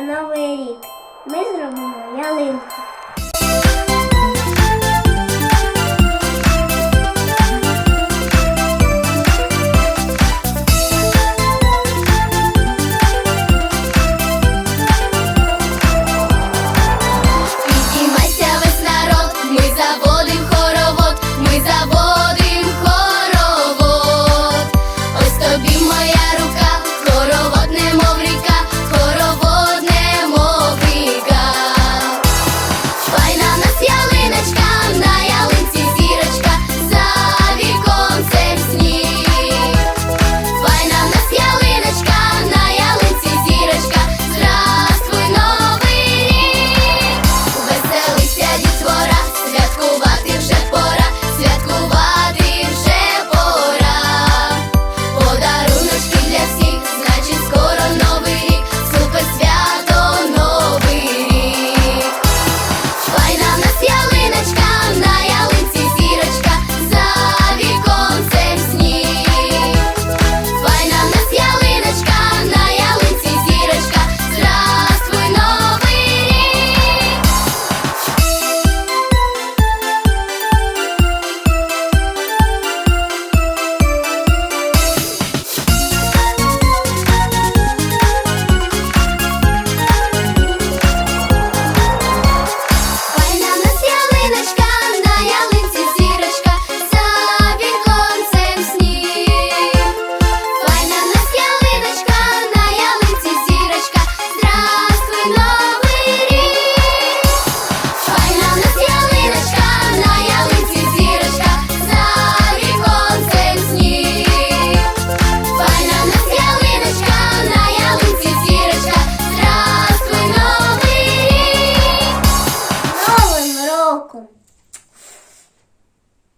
новий рік. Ми зробимо ялинку. Здравствуй,